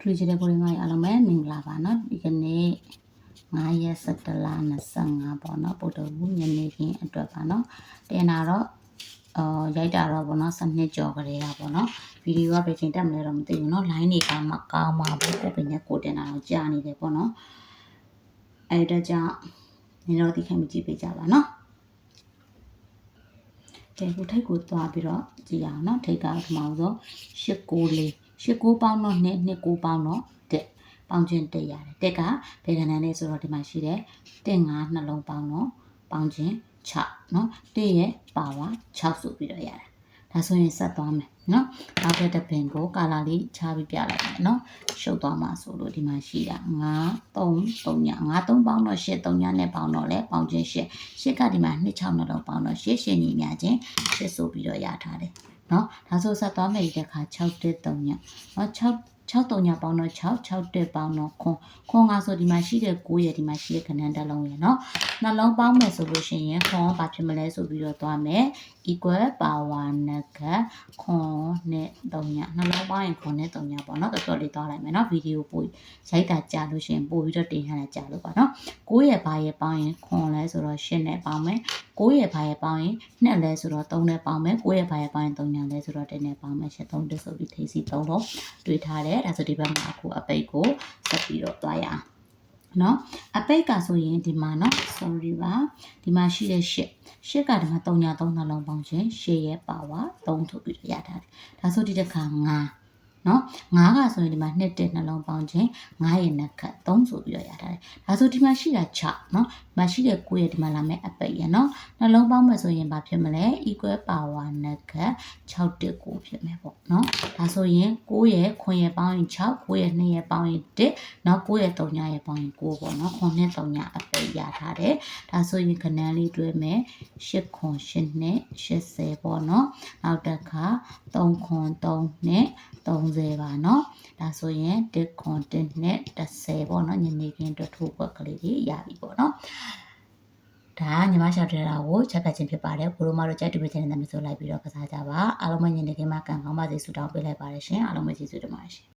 တွေ့ကြတဲ့ကိုရင်းမကြီးအားလုံးပဲမင်္ဂလာပါเนาะဒီကနေ့9ရက်17လ25ပေါ့เนาะပုဒ်တော်ဘူးညနေခင်းအတွက်ပါเนาะတင်တာတော့အော်ရိုက်တာတော့ပေါ့เนาะစနစ်ကြော်ကြရတာပေါ့เนาะဗီဒီယိုကပဲချိန်တက်မလဲတော့မသိဘူးเนาะ line တွေကမှကောင်းမှာပေါ့ကိုပင်နဲ့ကိုတင်တာတော့ကြာနေတယ်ပေါ့เนาะအဲ့ဒါကြောင့်နေတော့ဒီခိုင်မကြည့်ပေးကြပါเนาะကဲကိုထိတ်ကိုသွားပြီးတော့ကြည့်အောင်เนาะထိတ်ကပထမဆုံး894 89ပေါင်းတော့2 29ပေါင်းတော့တက်ပေါင်းချင်းတက်ရတယ်တက်ကဘယ်ကဏ္ဍနဲ့ဆိုတော့ဒီမှာရှိတယ်တက်5နှလုံးပေါင်းတော့ပေါင်းချင်း6เนาะတက်ရဲ့ပါဝါ6ဆိုပြီးတော့ရတယ် ဒါဆိုရင်ဆက်သွားမယ်နော်နောက်ထပ်တစ်ပင်ကိုကာလာလေးချပြီးပြလိုက်မယ်နော်ရှုပ်သွားမှာဆိုလို့ဒီမှာရှိတာ9 3 3ည9 3ပေါင်းတော့8 3ညနဲ့ပေါင်းတော့လဲပေါင်းချင်း8 8ကဒီမှာ2 6နှလုံးပေါင်းတော့8 8ညီများချင်း8ဆိုပြီးတော့ရထားတယ်နော်ဒါဆိုဆက်သွားမယ်ဒီတစ်ခါ6 3ညနော်6 6 3ညပေါင်းတော့6 6တက်ပေါင်းတော့ခွန်ခွန်ကဆိုဒီမှာရှိတဲ့9ရဲ့ဒီမှာရှိတဲ့ခဏန်းတစ်လုံးရယ်နော်နှလုံးပေါင်းမယ်ဆိုလို့ရှိရင်ခွန်ဘာဖြစ်မလဲဆိုပြီးတော့သွားမယ် equal power နဲ့ကခွန်နဲ့3ညနှလုံးပေါင်းရင်ခွန်နဲ့3ညပေါ့နော်တော်တော်လေးသွားလိုက်မယ်နော်ဗီဒီယိုပို့ရိုက်တာကြာလို့ရှိရင်ပို့ပြီးတော့တင်ထားတာကြာလို့ပါနော်9ရဲ့ဘာရဲ့ပေါင်းရင်ခွန်လဲဆိုတော့10နဲ့ပေါင်းမယ်9ရဲ့ဘာရဲ့ပေါင်းရင်2လဲဆိုတော့3နဲ့ပေါင်းမယ်9ရဲ့ဘာရဲ့ပေါင်းရင်3ညလဲဆိုတော့1နဲ့ပေါင်းမယ်ရှစ်3တက်ဆိုပြီးထိစီ3လုံးတွေ့ထားတယ်ဒါဆိုဒီဘက်မှာအခုအပိတ်ကိုဆက်ပြီးတော့သွားရအောင်နော်အပိတ်ကဆိုရင်ဒီမှာနော် sorry ပါဒီမှာရှိတဲ့ရှစ်ရှစ်ကဒီမှာ3ည3နှလုံးပေါင်းခြင်းရှစ်ရဲ့ပါဝါ3ထုတ်ပြီးတော့ရထားတယ်ဒါဆိုဒီတစ်ခါ9 နော်9ကဆိုရင်ဒီမှာ2တက်နှလုံးပေါင်းခြင်း9ရဲ့နှက်ခတ်3ဆိုပြီးတော့ရထားတယ်ဒါဆိုဒီမှာရှိတာ6နော်ဒီမှာရှိတဲ့9ရဲ့ဒီမှာလာမဲ့အပိတ်ရနော်နှလုံးပေါင်းမယ်ဆိုရင်ဘာဖြစ်မလဲ equal power နှက်ခတ်6တက်9ဖြစ်မယ်ပေါ့နော်ဒါဆိုရင်9ရဲ့ခွန်ရဲ့ပေါင်းရင်6 9ရဲ့2ရဲ့ပေါင်းရင်1နောက်9ရဲ့3ညရဲ့ပေါင်းရင်9ပေါ့နော်ခွန်နဲ့3ညအပိတ်ရထားတယ်ဒါဆိုရင်ခဏန်းလေးတွဲမယ်8ခွန်8နဲ့80ပေါ့နော်နောက်တစ်ခါ3ခွန်3နဲ့30ပါเนาะဒါဆိုရင်1ခွန်1နဲ့30ပေါ့เนาะညနေခင်းအတွက်ထိုးပွက်ကလေးတွေရပြီပေါ့เนาะဒါညီမရှာတဲ့တာကိုချက်ပတ်ခြင်းဖြစ်ပါတယ်ဘိုးတို့မတို့ကြိုက်တူပေးခြင်းနဲ့မျိုးဆိုလိုက်ပြီးတော့ကစားကြပါအားလုံးမညနေခင်းမှာကံကောင်းပါစေဆုတောင်းပေးလိုက်ပါတယ်ရှင်အားလုံးပဲကျေးဇူးတင်ပါတယ်ရှင်